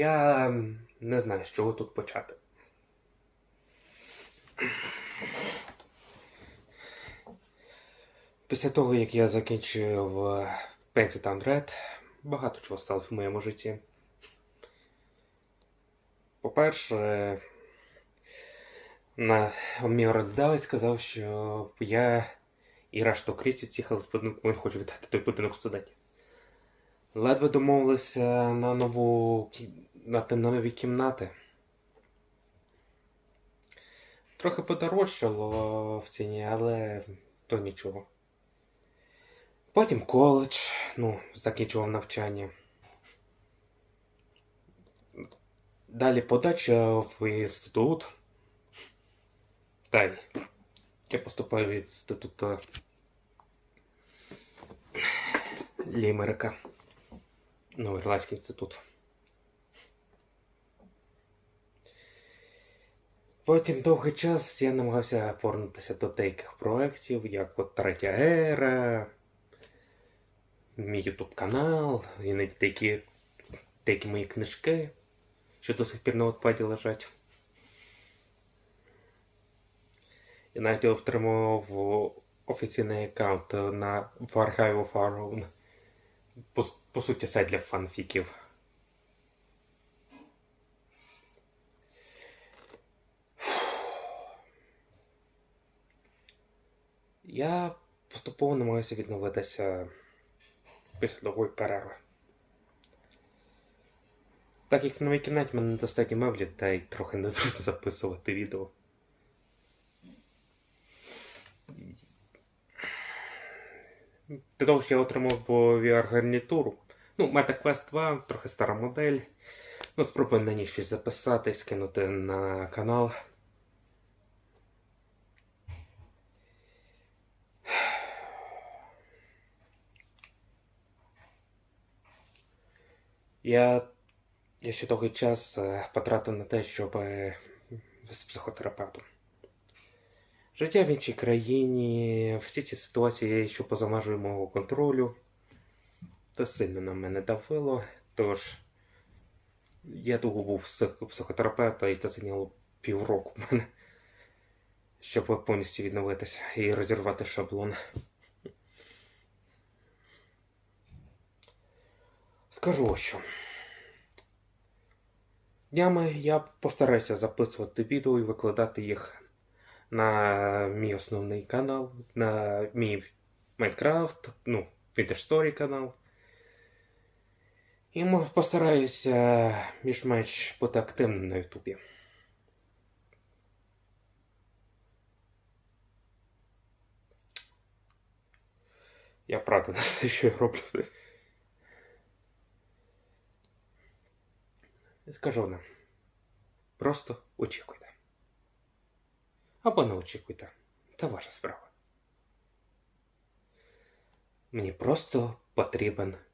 я не знаю, з чого тут почати. Після того, як я закінчив Pencil Town Red, багато чого сталося в моєму житті. По-перше, на мій сказав, що я і решта українців їхали з будинку, він хоче віддати той будинок студентів. Ледве домовилися на нову на, нові кімнати. Трохи подорожчало в ціні, але то нічого. Потім коледж, ну, закінчував навчання. Далі подача в інститут. Й я поступаю в інститут е, Лімерика. Ну, Ірландський інститут. Потім довгий час я намагався повернутися до деяких проєктів, як от Третя Ера, мій Ютуб канал, і навіть деякі, деякі мої книжки, що до сих пір на отпаді лежать. Я навіть отримав офіційний аккаунт на Our Own. По, по суті, сайт для фанфіків. Я поступово намагаюся відновитися після довгої перерви. Так як в новій кімнаті мене недостатньо меблів, та й трохи незручно записувати відео. Для того, що я отримав VR-гарнітуру. Ну, MetaQuest 2, трохи стара модель. Ну, спробую на ній щось записати, скинути на канал. Я, я ще довгий час е, потратив на те, щоб е, з психотерапевтом. Життя в іншій країні, всі ці ситуації, що поза межею мого контролю, це сильно на мене давило. Тож я довго був псих- психотерапевта, і це зайняло півроку в мене, щоб повністю відновитися і розірвати шаблон. Скажу що. Днями я постараюся записувати відео і викладати їх на мій основний канал, на мій Майнкрафт, ну, Story канал. І постараюся більш-менш бути активним на Ютубі. Я правда що я роблю. Скажу вам, просто очікуйте. Або не очікуйте. Це ваша справа. Мені просто потрібен час.